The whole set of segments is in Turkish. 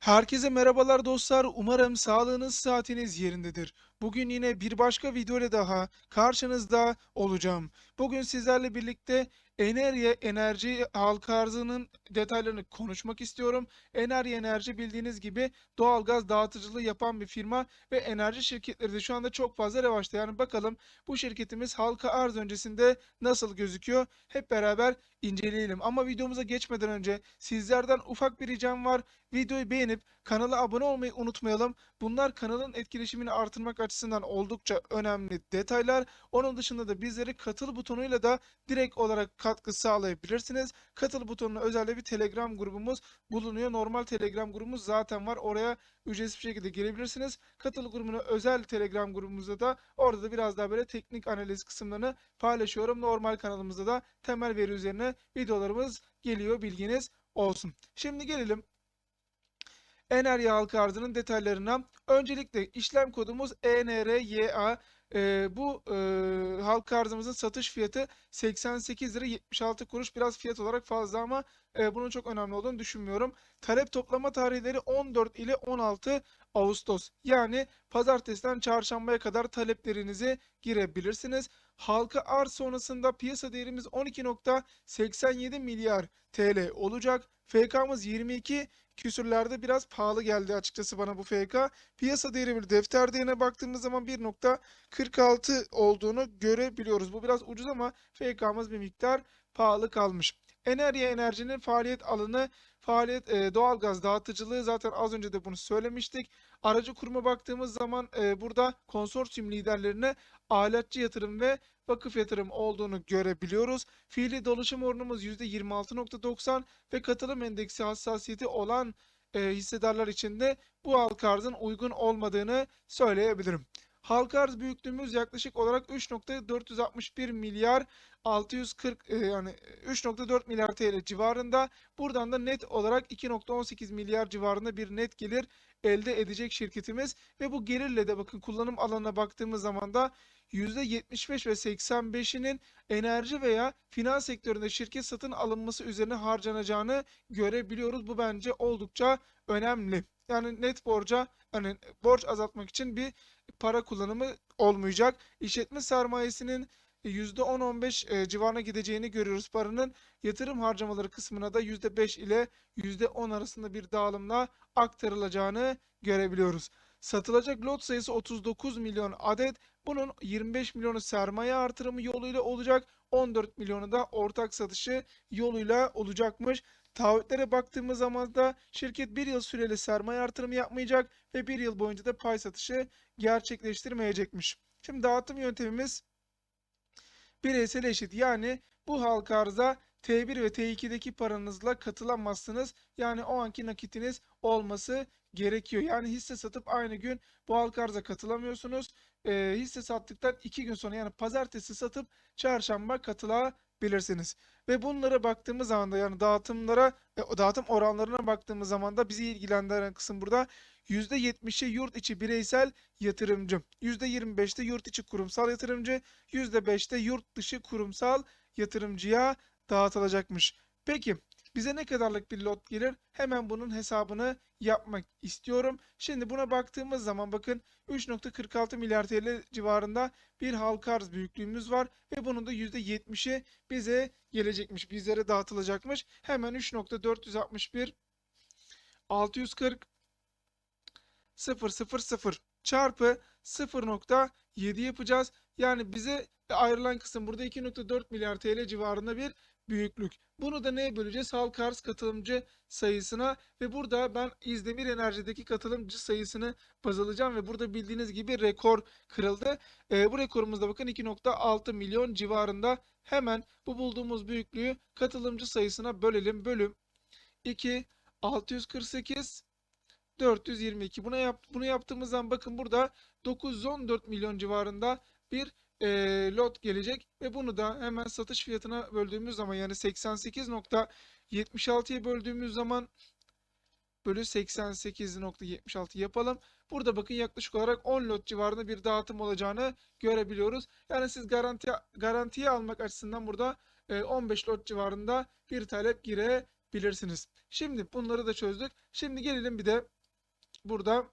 Herkese merhabalar dostlar. Umarım sağlığınız, saatiniz yerindedir. Bugün yine bir başka video ile daha karşınızda olacağım. Bugün sizlerle birlikte Enerji enerji halka arzının detaylarını konuşmak istiyorum. Enerji Enerji bildiğiniz gibi doğalgaz dağıtıcılığı yapan bir firma ve enerji şirketleri de şu anda çok fazla revaçta. Yani bakalım bu şirketimiz halka arz öncesinde nasıl gözüküyor? Hep beraber inceleyelim. Ama videomuza geçmeden önce sizlerden ufak bir ricam var. Videoyu beğenip kanala abone olmayı unutmayalım. Bunlar kanalın etkileşimini artırmak açısından oldukça önemli detaylar. Onun dışında da bizleri katıl butonuyla da direkt olarak katkı sağlayabilirsiniz. Katıl butonuna özel bir Telegram grubumuz bulunuyor. Normal Telegram grubumuz zaten var. Oraya ücretsiz bir şekilde gelebilirsiniz. Katıl grubuna özel Telegram grubumuzda da orada da biraz daha böyle teknik analiz kısımlarını paylaşıyorum. Normal kanalımızda da temel veri üzerine videolarımız geliyor bilginiz olsun. Şimdi gelelim Enerji halka arzının detaylarına. Öncelikle işlem kodumuz ENRYA. Ee, bu e, halka arzımızın satış fiyatı 88 lira 76 kuruş. Biraz fiyat olarak fazla ama e, bunun çok önemli olduğunu düşünmüyorum. Talep toplama tarihleri 14 ile 16 Ağustos. Yani pazartesiden çarşambaya kadar taleplerinizi girebilirsiniz. Halka arz sonrasında piyasa değerimiz 12.87 milyar TL olacak. FK'mız 22 küsürlerde biraz pahalı geldi açıkçası bana bu FK. Piyasa değeri bir defter değerine baktığımız zaman 1.46 olduğunu görebiliyoruz. Bu biraz ucuz ama FK'mız bir miktar pahalı kalmış. Enerji Enerji'nin faaliyet alanı faaliyet e, doğalgaz dağıtıcılığı zaten az önce de bunu söylemiştik. Aracı kuruma baktığımız zaman e, burada konsorsiyum liderlerine aletçi yatırım ve vakıf yatırım olduğunu görebiliyoruz. Fiili dolaşım oranımız %26.90 ve katılım endeksi hassasiyeti olan e, hissedarlar için de bu halka uygun olmadığını söyleyebilirim. Halka arz büyüklüğümüz yaklaşık olarak 3.461 milyar 640 e, yani 3.4 milyar TL civarında. Buradan da net olarak 2.18 milyar civarında bir net gelir elde edecek şirketimiz ve bu gelirle de bakın kullanım alanına baktığımız zaman da %75 ve 85'inin enerji veya finans sektöründe şirket satın alınması üzerine harcanacağını görebiliyoruz. Bu bence oldukça önemli. Yani net borca hani borç azaltmak için bir para kullanımı olmayacak. İşletme sermayesinin %10-15 e, civarına gideceğini görüyoruz paranın. Yatırım harcamaları kısmına da %5 ile %10 arasında bir dağılımla aktarılacağını görebiliyoruz. Satılacak lot sayısı 39 milyon adet. Bunun 25 milyonu sermaye artırımı yoluyla olacak. 14 milyonu da ortak satışı yoluyla olacakmış. Taahhütlere baktığımız zaman da şirket bir yıl süreli sermaye artırımı yapmayacak ve bir yıl boyunca da pay satışı gerçekleştirmeyecekmiş. Şimdi dağıtım yöntemimiz bireysel eşit. Yani bu halka arıza T1 ve T2'deki paranızla katılamazsınız. Yani o anki nakitiniz olması gerekiyor. Yani hisse satıp aynı gün bu halka arıza katılamıyorsunuz. E, hisse sattıktan 2 gün sonra yani pazartesi satıp çarşamba katılabilirsiniz. Ve bunlara baktığımız zaman da yani dağıtımlara e, dağıtım oranlarına baktığımız zaman da bizi ilgilendiren kısım burada %70'i yurt içi bireysel yatırımcı, %25'te yurt içi kurumsal yatırımcı, %5'te yurt dışı kurumsal yatırımcıya dağıtılacakmış. Peki bize ne kadarlık bir lot gelir? Hemen bunun hesabını yapmak istiyorum. Şimdi buna baktığımız zaman bakın 3.46 milyar TL civarında bir halka arz büyüklüğümüz var ve bunun da %70'i bize gelecekmiş. Bizlere dağıtılacakmış. Hemen 3.461 640 000 çarpı 0.7 yapacağız. Yani bize ayrılan kısım burada 2.4 milyar TL civarında bir büyüklük. Bunu da neye böleceğiz? Halk arz katılımcı sayısına ve burada ben İzdemir Enerji'deki katılımcı sayısını baz alacağım ve burada bildiğiniz gibi rekor kırıldı. E, bu rekorumuzda bakın 2.6 milyon civarında. Hemen bu bulduğumuz büyüklüğü katılımcı sayısına bölelim. Bölüm 2 648 422. Buna yap, bunu yaptığımız zaman bakın burada 914 milyon civarında bir e, lot gelecek ve bunu da hemen satış fiyatına böldüğümüz zaman yani 88.76'ya böldüğümüz zaman bölü 88.76 yapalım. Burada bakın yaklaşık olarak 10 lot civarında bir dağıtım olacağını görebiliyoruz. Yani siz garanti garantiye almak açısından burada 15 lot civarında bir talep girebilir görebilirsiniz. Şimdi bunları da çözdük. Şimdi gelelim bir de burada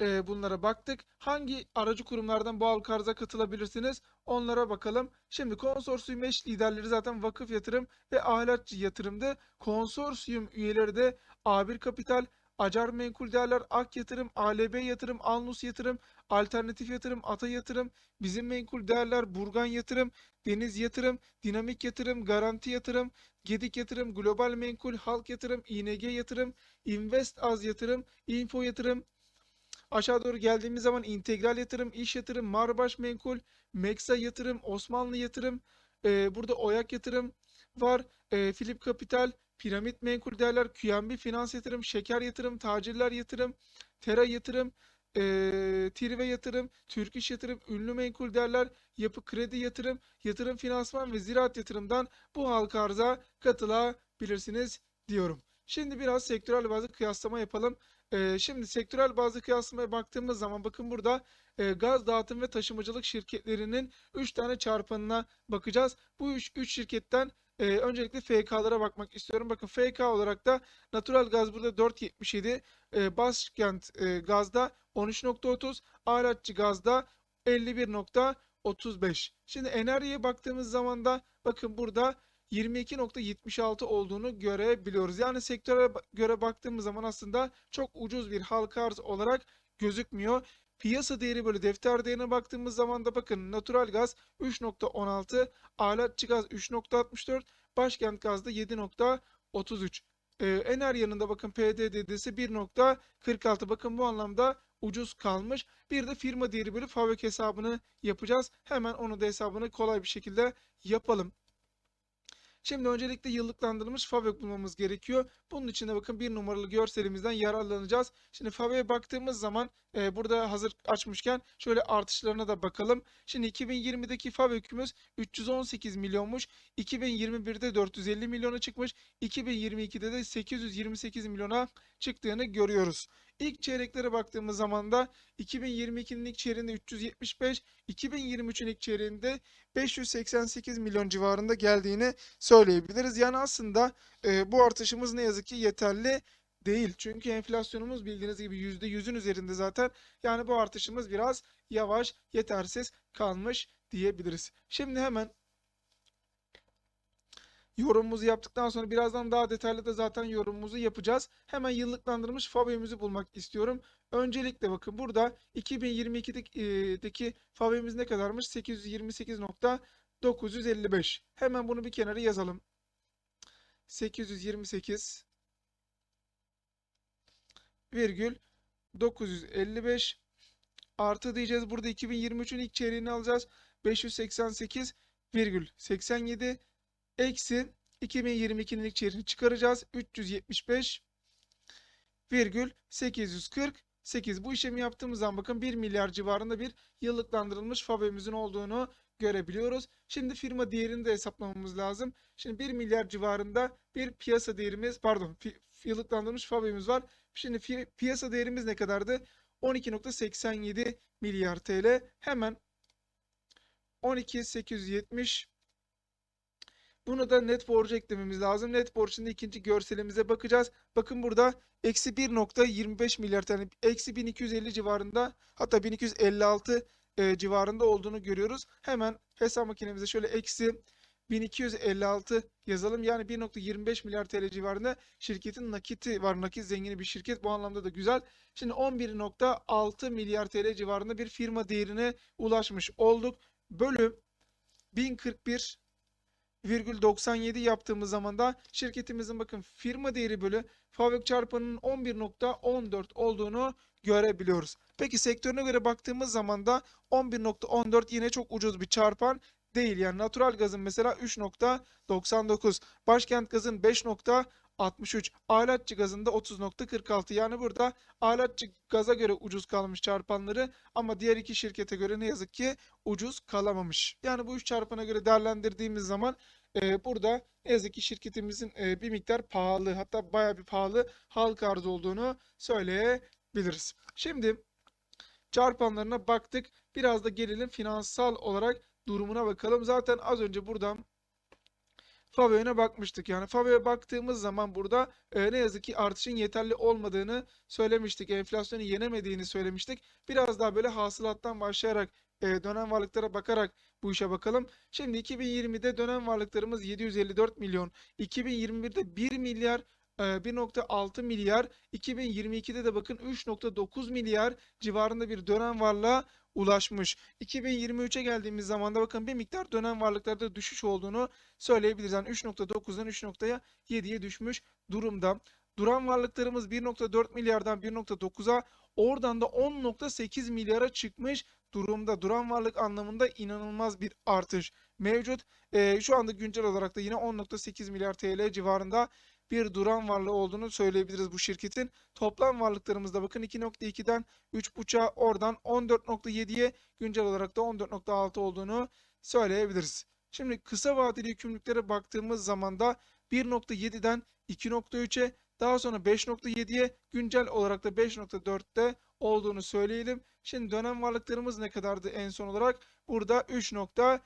e, bunlara baktık. Hangi aracı kurumlardan bu halka arza katılabilirsiniz? Onlara bakalım. Şimdi konsorsiyum eş liderleri zaten vakıf yatırım ve ahlakçı yatırımdı. Konsorsiyum üyeleri de A1 Kapital, Acar Menkul Değerler, Ak Yatırım, ALB Yatırım, Alnus Yatırım, Alternatif Yatırım, Ata Yatırım, Bizim Menkul Değerler, Burgan Yatırım, Deniz Yatırım, Dinamik Yatırım, Garanti Yatırım, Gedik Yatırım, Global Menkul, Halk Yatırım, ING Yatırım, Invest Az Yatırım, Info Yatırım, Aşağı doğru geldiğimiz zaman integral yatırım, iş yatırım, Marbaş Menkul, Meksa yatırım, Osmanlı yatırım, e, burada Oyak yatırım var, e, Philip Kapital, Piramit Menkul Değerler, QNB Finans yatırım, Şeker yatırım, Tacirler yatırım, Tera yatırım, e, Tirve yatırım, Türk İş yatırım, Ünlü Menkul Değerler, Yapı Kredi yatırım, Yatırım Finansman ve Ziraat yatırımdan bu halka arza katılabilirsiniz diyorum. Şimdi biraz sektörel bazı kıyaslama yapalım. Ee, şimdi sektörel bazı kıyaslamaya baktığımız zaman bakın burada e, gaz dağıtım ve taşımacılık şirketlerinin 3 tane çarpanına bakacağız. Bu 3 şirketten e, öncelikle FK'lara bakmak istiyorum. Bakın FK olarak da natural gaz burada 4.77, e, Başkent e, gazda 13.30, Alatçı gazda 51.35. Şimdi enerjiye baktığımız zaman da bakın burada 22.76 olduğunu görebiliyoruz. Yani sektöre göre baktığımız zaman aslında çok ucuz bir halka arz olarak gözükmüyor. Piyasa değeri böyle defter değerine baktığımız zaman da bakın natural gaz 3.16, alatçı gaz 3.64, başkent gazda 7.33. Ee, Ener yanında bakın PDD'si 1.46. Bakın bu anlamda ucuz kalmış. Bir de firma değeri bölü FAVÖK hesabını yapacağız. Hemen onu da hesabını kolay bir şekilde yapalım. Şimdi öncelikle yıllıklandırılmış FAVÖK bulmamız gerekiyor. Bunun için de bakın bir numaralı görselimizden yararlanacağız. Şimdi FAVÖK'e baktığımız zaman e, burada hazır açmışken şöyle artışlarına da bakalım. Şimdi 2020'deki FAVÖK'ümüz 318 milyonmuş. 2021'de 450 milyona çıkmış. 2022'de de 828 milyona çıktığını görüyoruz. İlk çeyreklere baktığımız zaman da 2022'nin ilk çeyreğinde 375, 2023'ün ilk çeyreğinde 588 milyon civarında geldiğini söyleyebiliriz. Yani aslında e, bu artışımız ne yazık ki yeterli değil. Çünkü enflasyonumuz bildiğiniz gibi %100'ün üzerinde zaten. Yani bu artışımız biraz yavaş, yetersiz kalmış diyebiliriz. Şimdi hemen yorumumuzu yaptıktan sonra birazdan daha detaylı da zaten yorumumuzu yapacağız. Hemen yıllıklandırılmış FAVÖ'müzü bulmak istiyorum. Öncelikle bakın burada 2022'deki FAVÖ'müz ne kadarmış? 828.955. Hemen bunu bir kenara yazalım. 828 virgül 955 artı diyeceğiz. Burada 2023'ün ilk çeyreğini alacağız. 588 virgül 87 eksi 2022'nin ilk çeyreğini çıkaracağız. 375 virgül 848. Bu işlemi yaptığımız zaman bakın 1 milyar civarında bir yıllıklandırılmış FAVÖ'müzün olduğunu görebiliyoruz. Şimdi firma değerini de hesaplamamız lazım. Şimdi 1 milyar civarında bir piyasa değerimiz pardon yıllıklandırılmış FAVÖ'müz var. Şimdi piyasa değerimiz ne kadardı? 12.87 milyar TL. Hemen 12.870 bunu da net borcu eklememiz lazım. Net borcunda ikinci görselimize bakacağız. Bakın burada eksi 1.25 milyar tane eksi 1250 civarında hatta 1256 e, civarında olduğunu görüyoruz. Hemen hesap makinemize şöyle eksi 1256 yazalım. Yani 1.25 milyar TL civarında şirketin nakiti var. Nakit zengini bir şirket. Bu anlamda da güzel. Şimdi 11.6 milyar TL civarında bir firma değerine ulaşmış olduk. Bölü 1041 virgül 97 yaptığımız zaman da şirketimizin bakın firma değeri bölü fabrik çarpanının 11.14 olduğunu görebiliyoruz. Peki sektörüne göre baktığımız zaman da 11.14 yine çok ucuz bir çarpan değil. Yani natural gazın mesela 3.99, başkent gazın 5. 63. Aletçi gazında 30.46. Yani burada aletçi gaza göre ucuz kalmış çarpanları ama diğer iki şirkete göre ne yazık ki ucuz kalamamış. Yani bu üç çarpana göre değerlendirdiğimiz zaman e, burada ne yazık ki şirketimizin e, bir miktar pahalı hatta baya bir pahalı halka arz olduğunu söyleyebiliriz. Şimdi çarpanlarına baktık. Biraz da gelelim finansal olarak durumuna bakalım. Zaten az önce buradan Faveo'na bakmıştık. Yani Faveo'ya baktığımız zaman burada e, ne yazık ki artışın yeterli olmadığını söylemiştik. Enflasyonu yenemediğini söylemiştik. Biraz daha böyle hasılattan başlayarak e, dönem varlıklara bakarak bu işe bakalım. Şimdi 2020'de dönem varlıklarımız 754 milyon. 2021'de 1 milyar e, 1.6 milyar. 2022'de de bakın 3.9 milyar civarında bir dönem varlığa ulaşmış. 2023'e geldiğimiz zaman da bakın bir miktar dönem varlıklarda düşüş olduğunu söyleyebiliriz. Yani 3.9'dan 3.7'ye düşmüş durumda. Duran varlıklarımız 1.4 milyardan 1.9'a oradan da 10.8 milyara çıkmış durumda. Duran varlık anlamında inanılmaz bir artış mevcut. Ee, şu anda güncel olarak da yine 10.8 milyar TL civarında bir duran varlığı olduğunu söyleyebiliriz bu şirketin. Toplam varlıklarımızda bakın 2.2'den 3.5'a oradan 14.7'ye güncel olarak da 14.6 olduğunu söyleyebiliriz. Şimdi kısa vadeli yükümlülüklere baktığımız zaman da 1.7'den 2.3'e daha sonra 5.7'ye güncel olarak da 5.4'te olduğunu söyleyelim. Şimdi dönem varlıklarımız ne kadardı en son olarak? Burada 3.7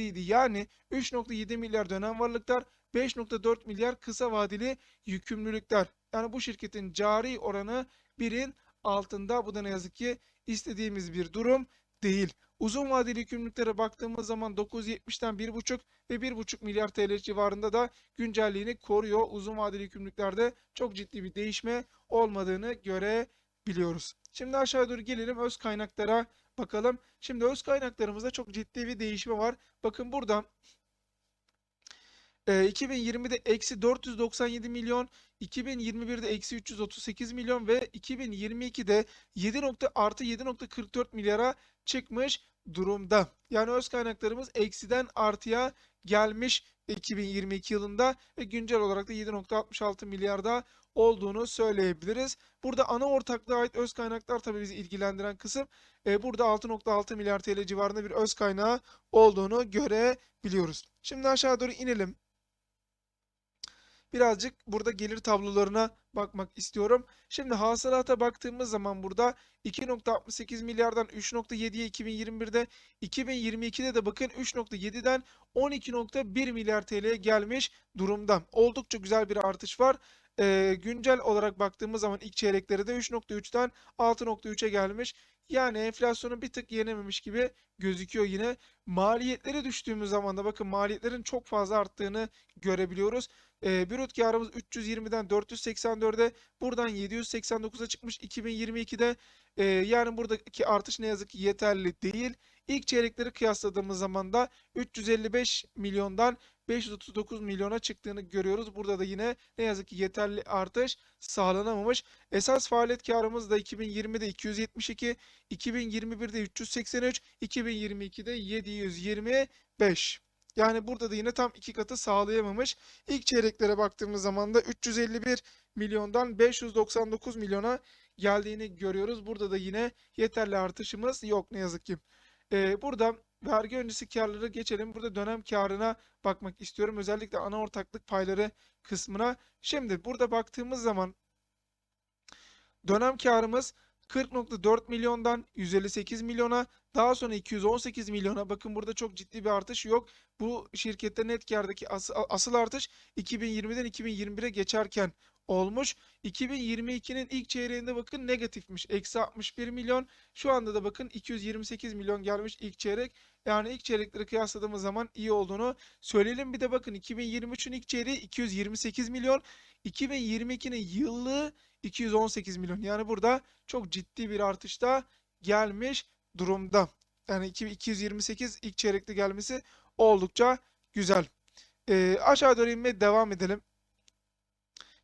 idi. Yani 3.7 milyar dönem varlıklar 5.4 milyar kısa vadeli yükümlülükler. Yani bu şirketin cari oranı birin altında. Bu da ne yazık ki istediğimiz bir durum değil. Uzun vadeli yükümlülüklere baktığımız zaman 970'ten 1.5 ve 1.5 milyar TL civarında da güncelliğini koruyor. Uzun vadeli yükümlülüklerde çok ciddi bir değişme olmadığını görebiliyoruz. Şimdi aşağı doğru gelelim öz kaynaklara bakalım. Şimdi öz kaynaklarımızda çok ciddi bir değişme var. Bakın burada e, 2020'de eksi 497 milyon, 2021'de eksi 338 milyon ve 2022'de 7 nokta artı 7.44 milyara çıkmış durumda. Yani öz kaynaklarımız eksiden artıya gelmiş 2022 yılında ve güncel olarak da 7.66 milyarda olduğunu söyleyebiliriz. Burada ana ortaklığa ait öz kaynaklar tabii bizi ilgilendiren kısım. E, burada 6.6 milyar TL civarında bir öz kaynağı olduğunu görebiliyoruz. Şimdi aşağı doğru inelim birazcık burada gelir tablolarına bakmak istiyorum. Şimdi hasılata baktığımız zaman burada 2.68 milyardan 3.7'ye 2021'de 2022'de de bakın 3.7'den 12.1 milyar TL'ye gelmiş durumda. Oldukça güzel bir artış var. Ee, güncel olarak baktığımız zaman ilk çeyrekleri de 3.3'ten 6.3'e gelmiş. Yani enflasyonu bir tık yenememiş gibi gözüküyor yine. Maliyetleri düştüğümüz zaman da bakın maliyetlerin çok fazla arttığını görebiliyoruz. E, brüt karımız 320'den 484'e buradan 789'a çıkmış 2022'de. E, yani buradaki artış ne yazık ki yeterli değil. İlk çeyrekleri kıyasladığımız zaman da 355 milyondan 539 milyona çıktığını görüyoruz. Burada da yine ne yazık ki yeterli artış sağlanamamış. Esas faaliyet karımız da 2020'de 272, 2021'de 383, 2022'de 725. Yani burada da yine tam iki katı sağlayamamış. İlk çeyreklere baktığımız zaman da 351 milyondan 599 milyona geldiğini görüyoruz. Burada da yine yeterli artışımız yok ne yazık ki. Ee, burada vergi öncesi karları geçelim. Burada dönem karına bakmak istiyorum. Özellikle ana ortaklık payları kısmına. Şimdi burada baktığımız zaman dönem karımız 40.4 milyondan 158 milyona daha sonra 218 milyona bakın burada çok ciddi bir artış yok. Bu şirkette net kardaki asıl, asıl artış 2020'den 2021'e geçerken olmuş. 2022'nin ilk çeyreğinde bakın negatifmiş. Eksi 61 milyon. Şu anda da bakın 228 milyon gelmiş ilk çeyrek. Yani ilk çeyrekleri kıyasladığımız zaman iyi olduğunu söyleyelim. Bir de bakın 2023'ün ilk çeyreği 228 milyon. 2022'nin yıllığı 218 milyon. Yani burada çok ciddi bir artışta gelmiş durumda. Yani 228 ilk çeyrekte gelmesi oldukça güzel. Ee, aşağı doğru inmeye devam edelim.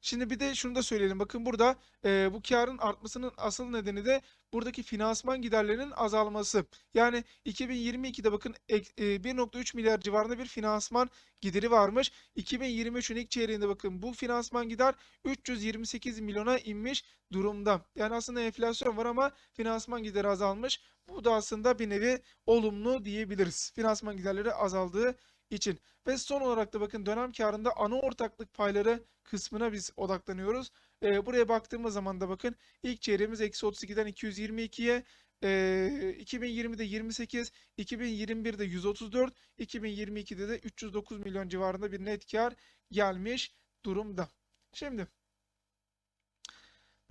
Şimdi bir de şunu da söyleyelim. Bakın burada e, bu karın artmasının asıl nedeni de buradaki finansman giderlerinin azalması. Yani 2022'de bakın e, 1.3 milyar civarında bir finansman gideri varmış. 2023'ün ilk çeyreğinde bakın bu finansman gider 328 milyona inmiş durumda. Yani aslında enflasyon var ama finansman gideri azalmış. Bu da aslında bir nevi olumlu diyebiliriz. Finansman giderleri azaldığı için. Ve son olarak da bakın dönem karında ana ortaklık payları kısmına biz odaklanıyoruz. E, buraya baktığımız zaman da bakın ilk çeyreğimiz eksi 32'den 222'ye Eee 2020'de 28, 2021'de 134, 2022'de de 309 milyon civarında bir net kar gelmiş durumda. Şimdi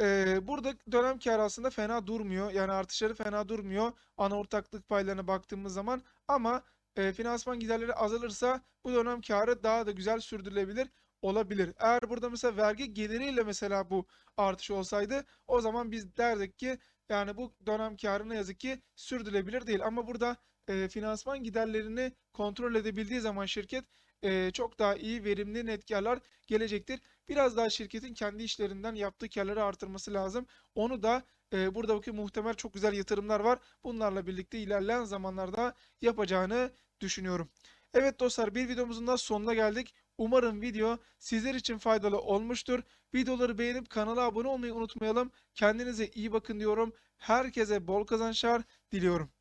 eee, burada dönem kârı aslında fena durmuyor. Yani artışları fena durmuyor. Ana ortaklık paylarına baktığımız zaman ama eee, finansman giderleri azalırsa bu dönem kârı daha da güzel sürdürülebilir olabilir. Eğer burada mesela vergi geliriyle mesela bu artış olsaydı o zaman biz derdik ki yani bu dönem kârı ne yazık ki sürdürülebilir değil. Ama burada eee, finansman giderlerini kontrol edebildiği zaman şirket eee, çok daha iyi verimli net kârlar gelecektir. Biraz daha şirketin kendi işlerinden yaptığı kârları artırması lazım. Onu da eee buradaki muhtemel çok güzel yatırımlar var. Bunlarla birlikte ilerleyen zamanlarda yapacağını düşünüyorum. Evet dostlar bir videomuzun da sonuna geldik. Umarım video sizler için faydalı olmuştur. Videoları beğenip kanala abone olmayı unutmayalım. Kendinize iyi bakın diyorum. Herkese bol kazançlar diliyorum.